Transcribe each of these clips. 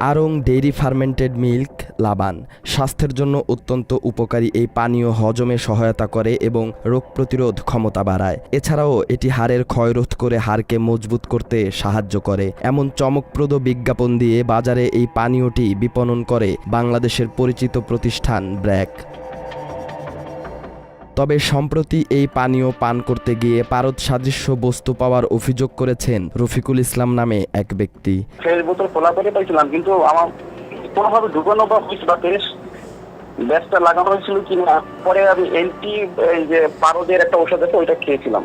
আড়ং dairy fermented milk লাবান। স্বাস্থ্যের জন্য অত্যন্ত উপকারী এই পানীয় হজমে সহায়তা করে এবং রোগ প্রতিরোধ ক্ষমতা বাড়ায়। এছাড়াও এটি হাড়ের ক্ষয়রোধ করে হাড়কে মজবুত করতে সাহায্য করে। এমন চমকপ্রদ বিজ্ঞাপন দিয়ে বাজারে এই পানীয়টি বিপণন করে বাংলাদেশের পরিচিত প্রতিষ্ঠান ব্র্যাক। তবে সম্প্রতি এই পানীয় পান করতে গিয়ে পারদ সাদৃশ্য বস্তু পাওয়ার অভিযোগ করেছেন রফিকুল ইসলাম নামে এক ব্যক্তি। বোতল খোলা করে পাইছিলাম, কিন্তু আমার কোনোভাবে ঢুকানো বা বা ব্যাসটা লাগানো হয়েছিল কিনা, পরে আমি এই যে পারদের একটা ওষুধ আছে, ওইটা খেয়েছিলাম।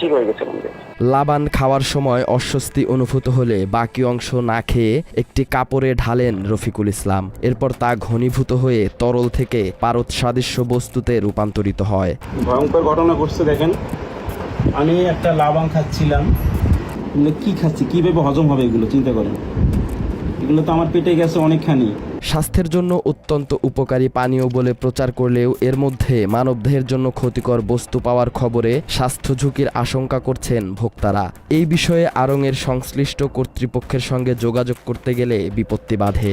ঠিক হয়ে গেছে আমাদের। লাবান খাওয়ার সময় অস্বস্তি অনুভূত হলে বাকি অংশ না খেয়ে একটি কাপড়ে ঢালেন রফিকুল ইসলাম। এরপর তা ঘনীভূত হয়ে তরল থেকে পারদ সাদৃশ্য বস্তুতে রূপান্তরিত হয়। ভয়ঙ্কর ঘটনা ঘটছে দেখেন। আমি একটা লাবাং খাচ্ছিলাম। কি খাচ্ছি? কীভাবে হজম হবে এগুলো? চিন্তা করেন। এগুলো তো আমার পেটে গেছে অনেকখানি। স্বাস্থ্যের জন্য অত্যন্ত উপকারী পানীয় বলে প্রচার করলেও এর মধ্যে মানবদেহের জন্য ক্ষতিকর বস্তু পাওয়ার খবরে স্বাস্থ্য ঝুঁকির আশঙ্কা করছেন ভোক্তারা। এই বিষয়ে আড়ংয়ের সংশ্লিষ্ট কর্তৃপক্ষের সঙ্গে যোগাযোগ করতে গেলে বিপত্তি বাধে।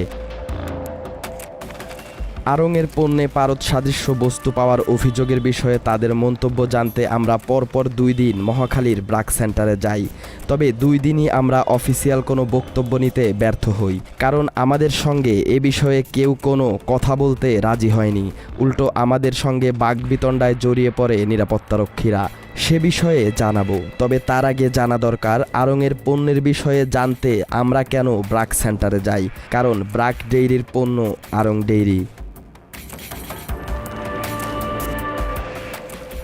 আড়ংয়ের পণ্যে পারদ সাদৃশ্য বস্তু পাওয়ার অভিযোগের বিষয়ে তাদের মন্তব্য জানতে আমরা পরপর দুই দিন মহাখালীর ব্রাক সেন্টারে যাই। তবে দুই দিনই আমরা অফিসিয়াল কোনো বক্তব্য নিতে ব্যর্থ হই, কারণ আমাদের সঙ্গে এ বিষয়ে কেউ কোনো কথা বলতে রাজি হয়নি। উল্টো আমাদের সঙ্গে বাগবিতণ্ডায় জড়িয়ে পড়ে নিরাপত্তারক্ষীরা। সে বিষয়ে জানাব। তবে তার আগে জানা দরকার আড়ংয়ের পণ্যের বিষয়ে জানতে আমরা কেন ব্রাক সেন্টারে যাই, কারণ ব্রাক ডেইরির পণ্য আড়ং ডেইরি।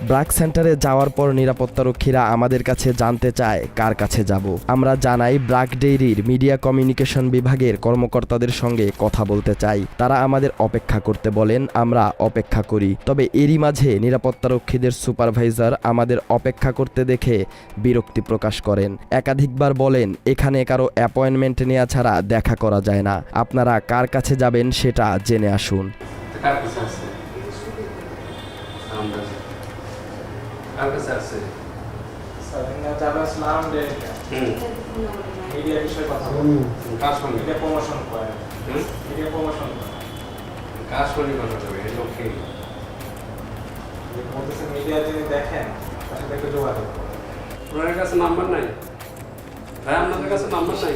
ব্রাক সেন্টারে যাওয়ার পর নিরাপত্তারক্ষীরা আমাদের কাছে জানতে চায় কার কাছে যাব। আমরা জানাই ব্রাক ডেইরির মিডিয়া কমিউনিকেশন বিভাগের কর্মকর্তাদের সঙ্গে কথা বলতে চাই। তারা আমাদের অপেক্ষা করতে বলেন, আমরা অপেক্ষা করি। তবে এরই মাঝে নিরাপত্তারক্ষীদের সুপারভাইজার আমাদের অপেক্ষা করতে দেখে বিরক্তি প্রকাশ করেন। একাধিকবার বলেন, এখানে কারও অ্যাপয়েন্টমেন্ট নেওয়া ছাড়া দেখা করা যায় না। আপনারা কার কাছে যাবেন সেটা জেনে আসুন। কার কাছে আছে। মিডিয়া বিষয়ে কথা বলুন কার সঙ্গে? মিডিয়া প্রমোশন করে। হুম? প্রমোশন করে। কার সঙ্গে কথা হবে এই লক্ষ্যে। বলতেছে মিডিয়া যদি দেখেন তার সাথে একটু যোগাযোগ করুন। কাছে নাম্বার নাই? ভাই আপনাদের কাছে নাম্বার নাই?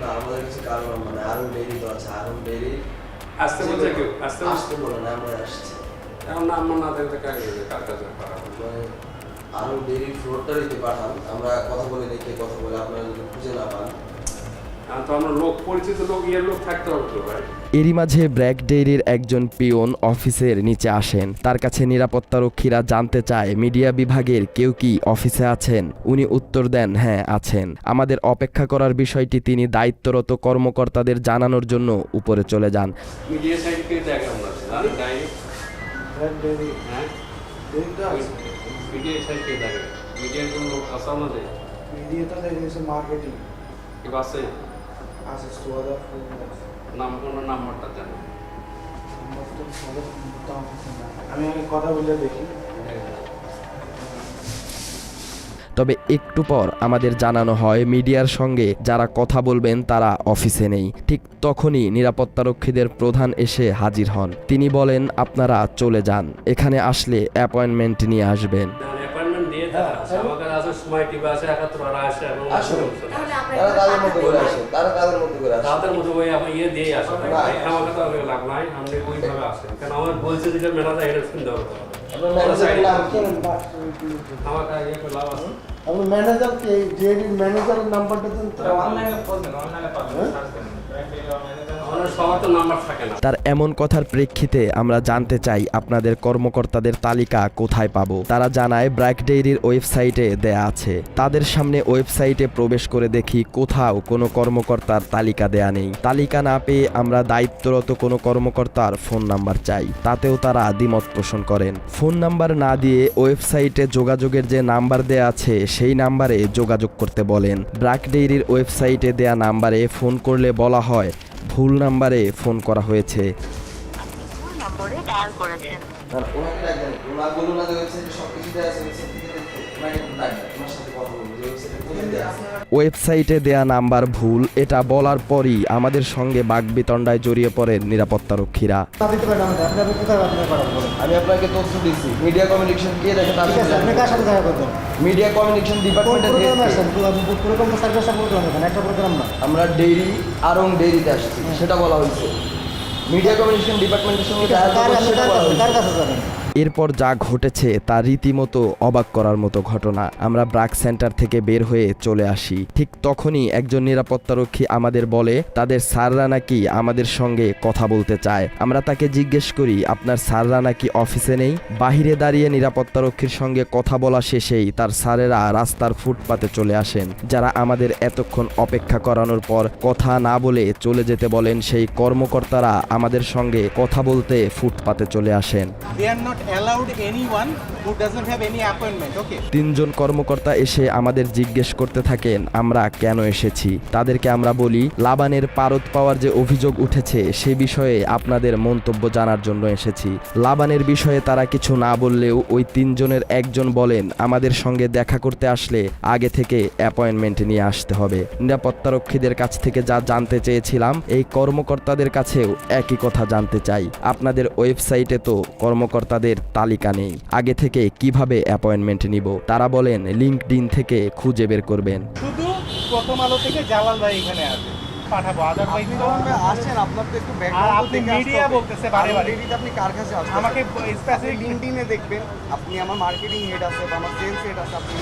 না আমাদের কাছে কারও মানে আরও ডেরি তো আছে। আরও ডেরি আসতে বলছে কেউ? আসতে আসতে বলে না আমরা আসছি। এখন না কার কাছে মানে ফ্লোরটা দিতে পাঠান আমরা কথা বলে দেখি কথা বলে আপনারা যদি খুঁজে না পান। এরই মাঝে ব্র্যাক ডেইরির একজন পিয়ন অফিসের নিচে আসেন। তার কাছে নিরাপত্তারক্ষীরা জানতে চায় মিডিয়া বিভাগের কেউ কি অফিসে আছেন? উনি উত্তর দেন হ্যাঁ আছেন। আমাদের অপেক্ষা করার বিষয়টি তিনি দায়িত্বরত কর্মকর্তাদের জানানোর জন্য উপরে চলে যান। মিডিয়া কে আমরা জানেন হ্যাঁ মিডিয়া সাইড কে দেখে? মিডিয়ার কোনো লোক আছে আমাদের? মিডিয়াটা দেখেছে মার্কেটিং কেউ আছে আছে। সোয়াদা নাম কোনো নাম্বারটা জানেন আমি আগে কথা বলে দেখি। তবে একটু পর আমাদের জানানো হয়, মিডিয়ার সঙ্গে যারা কথা বলবেন তারা অফিসে নেই। ঠিক তখনই নিরাপত্তারক্ষীদের প্রধান এসে হাজির হন। তিনি বলেন, আপনারা চলে যান। এখানে আসলে অ্যাপয়েন্টমেন্ট নিয়ে আসবেন। অ্যাপয়েন্টমেন্ট দিয়ে দেওয়া আছে সময় টিভি আছে একাত্তর আর আসে এবং তারা তাদের মধ্যে করে আসে তারা তাদের মধ্যে করে আসে তাদের মতো ওই আমি ইয়ে দিয়ে আসে। আমাকে তো আর লাভ নাই আপনি ওইভাবে আসেন কারণ আমার বলছে যে মেলাটা এটা শুনতে হবে। করে লাভ আছে। আপনি ম্যানেজার কে জেডি ম্যানেজারের নাম্বারটা দেন তো অনলাইনে বলবেন অনলাইনে পাবেন সার্চ করেন তার এমন কথার প্রেক্ষিতে আমরা জানতে চাই আপনাদের কর্মকর্তাদের তালিকা কোথায় পাবো। তারা জানায়, ব্র্যাক ডেইরির ওয়েবসাইটে দেয়া আছে। তাদের সামনে ওয়েবসাইটে প্রবেশ করে দেখি কোথাও কোনো কর্মকর্তার তালিকা দেয়া নেই। তালিকা না পেয়ে আমরা দায়িত্বরত কোনো কর্মকর্তার ফোন নাম্বার চাই। তাতেও তারা দ্বিমত পোষণ করেন। ফোন নাম্বার না দিয়ে ওয়েবসাইটে যোগাযোগের যে নাম্বার দেয়া আছে, সেই নাম্বারে যোগাযোগ করতে বলেন। ব্র্যাক ডেইরির ওয়েবসাইটে দেয়া নাম্বারে ফোন করলে বলা হয় ভুল নাম্বারে ফোন করা হয়েছে। ডায়াল করেছেন। আর ওনাকে ওনার বলুন না যে ওয়েবসাইটে সব কিছু দেওয়া আছে ওয়েবসাইট থেকে দেখতে ওনাকে ডাকবেন ওয়েবসাইটে দেয়া নাম্বার ভুল এটা বলার পরই আমাদের সঙ্গে বাগবিতণ্ডায় জড়িয়ে পড়েন নিরাপত্তারক্ষীরা। না দিতে পারেন আমাদের আপনি আপনি কোথায় আপনার পাঠাবো বলেন আমি আপনাকে তথ্য দিচ্ছি। মিডিয়া কমিউনিকেশন কে দেখে তার ঠিক আছে আপনি কার সাথে দেখা করবেন? মিডিয়া কমিউনিকেশন ডিপার্টমেন্টের প্রোগ্রামে আসছেন প্রোগ্রাম সার্ভিস প্রোগ্রাম এখানে একটা প্রোগ্রাম না। আমরা ডেইরি আরং ডেইরিতে আসছি সেটা বলা হয়েছে। মিডিয়া কমিউনিকেশন ডিপার্টমেন্টের সঙ্গে। কার কাছে যাবেন? এরপর যা ঘটেছে তা রীতিমতো অবাক করার মতো ঘটনা। আমরা ব্রাক সেন্টার থেকে বের হয়ে চলে আসি। ঠিক তখনই একজন নিরাপত্তারক্ষী আমাদের বলে, তাদের স্যাররা নাকি আমাদের সঙ্গে কথা বলতে চায়। আমরা তাকে জিজ্ঞেস করি, আপনার স্যাররা নাকি অফিসে নেই? বাহিরে দাঁড়িয়ে নিরাপত্তারক্ষীর সঙ্গে কথা বলা শেষেই তার স্যারেরা রাস্তার ফুটপাতে চলে আসেন। যারা আমাদের এতক্ষণ অপেক্ষা করানোর পর কথা না বলে চলে যেতে বলেন, সেই কর্মকর্তারা আমাদের সঙ্গে কথা বলতে ফুটপাতে চলে আসেন। Allowed anyone তিনজন কর্মকর্তা এসে আমাদের জিজ্ঞেস করতে থাকেন, আমরা কেন এসেছি? তাদেরকে আমরা বলি, লাবানের পারদ পাওয়ার যে অভিযোগ উঠেছে, সে বিষয়ে আপনাদের মন্তব্য জানার জন্য এসেছি। লাবানের বিষয়ে তারা কিছু না বললেও ওই তিনজনের একজন বলেন, আমাদের সঙ্গে দেখা করতে আসলে আগে থেকে অ্যাপয়েন্টমেন্ট নিয়ে আসতে হবে। নিরাপত্তারক্ষীদের কাছ থেকে যা জানতে চেয়েছিলাম, এই কর্মকর্তাদের কাছেও একই কথা জানতে চাই। আপনাদের ওয়েবসাইটে তো কর্মকর্তাদের তালিকা নেই। আগে থেকে কীভাবে অ্যাপয়েন্টমেন্ট নিব? তারা বলেন লিঙ্কড থেকে খুঁজে বের করবেন। শুধু প্রথম আলো থেকে জালাল ভাই এখানে আছে পাঠাবো আদারওয়াইজ তো আসছেন আপনার তো একটু আপনি মিডিয়া বলতেছে বারে বারে। আপনি কার কাছে আমাকে স্পেসিফিক লিঙ্কডিনে দেখবেন আপনি আমার মার্কেটিং হেড আছে বা আমার সেলস হেড আছে আপনি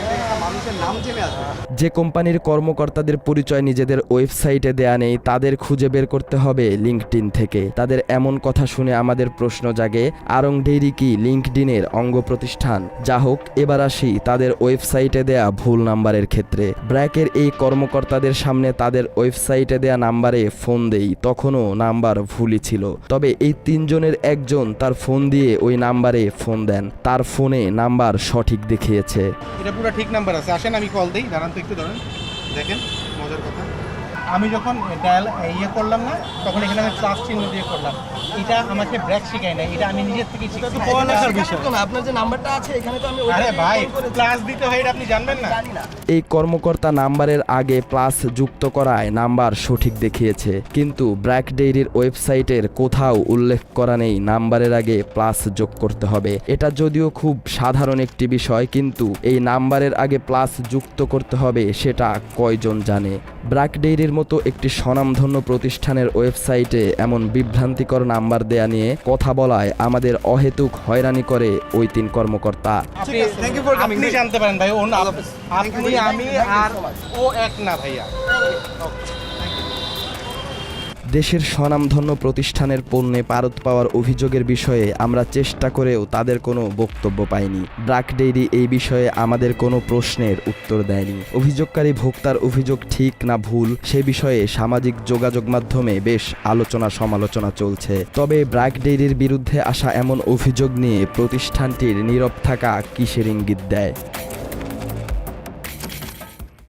মানুষের নাম জেনে আসবেন যে কোম্পানির কর্মকর্তাদের পরিচয় নিজেদের ওয়েবসাইটে দেয়া নেই তাদের খুঁজে বের করতে হবে লিঙ্কডিন থেকে। তাদের এমন কথা শুনে আমাদের প্রশ্ন জাগে আরং ডেইরি কি লিঙ্কডিনের অঙ্গ প্রতিষ্ঠান? যা হোক এবার আসি তাদের ওয়েবসাইটে দেয়া ভুল নাম্বারের ক্ষেত্রে। ব্র্যাকের এই কর্মকর্তাদের সামনে তাদের ওয়েবসাইটে দেয়া নাম্বারে ফোন দেই, তখনও নাম্বার ভুলই ছিল। তবে এই তিনজনের একজন তার ফোন দিয়ে ওই নাম্বারে ফোন দেন। তার ফোনে নাম্বার সঠিক দেখিয়েছে। এটা পুরো ঠিক নাম্বার আছে। আসেন, আমি কল দিই। দাঁড়ান তো একটু ধরেন দেখেন, মজার কথা। আমি যখন ডায়াল ইয়ে করলাম না তখন এখানে আমি প্লাস চিহ্ন দিয়ে করলাম। এটা আমাকে ব্রেক শিখাই না এটা আমি নিজের থেকে শিখছি পড়ালেখার বিষয়। আপনার যে নাম্বারটা আছে এখানে তো আমি আরে ভাই ক্লাস দিতে হয় এটা আপনি জানবেন না। এই কর্মকর্তা নাম্বারের আগে প্লাস যুক্ত করায় নাম্বার সঠিক দেখিয়েছে কিন্তু ব্র্যাক ডেইরির ওয়েবসাইটের কোথাও উল্লেখ করা নেই নাম্বারের আগে প্লাস যোগ করতে হবে। এটা যদিও খুব সাধারণ একটি বিষয় কিন্তু এই নাম্বারের আগে প্লাস যুক্ত করতে হবে সেটা কয়জন জানে? ব্র্যাক ডেইরির মতো একটি স্বনামধন্য প্রতিষ্ঠানের ওয়েবসাইটে এমন বিভ্রান্তিকর নাম্বার দেয়া নিয়ে কথা বলায় আমাদের অহেতুক হয়রানি করে ওই তিন কর্মকর্তা। আপনি জানতে পারেন ভাই আপনি আমি আর ও এক না ভাইয়া। দেশের স্বনামধন্য প্রতিষ্ঠানের পণ্যে পারত পাওয়ার অভিযোগের বিষয়ে আমরা চেষ্টা করেও তাদের কোনো বক্তব্য পাইনি। ব্রাক ডেইরি এই বিষয়ে আমাদের কোনো প্রশ্নের উত্তর দেয়নি। অভিযোগকারী ভোক্তার অভিযোগ ঠিক না ভুল, সে বিষয়ে সামাজিক যোগাযোগ মাধ্যমে বেশ আলোচনা সমালোচনা চলছে। তবে ব্রাক ডেইরির বিরুদ্ধে আসা এমন অভিযোগ নিয়ে প্রতিষ্ঠানটির নীরব থাকা কিসের ইঙ্গিত দেয়?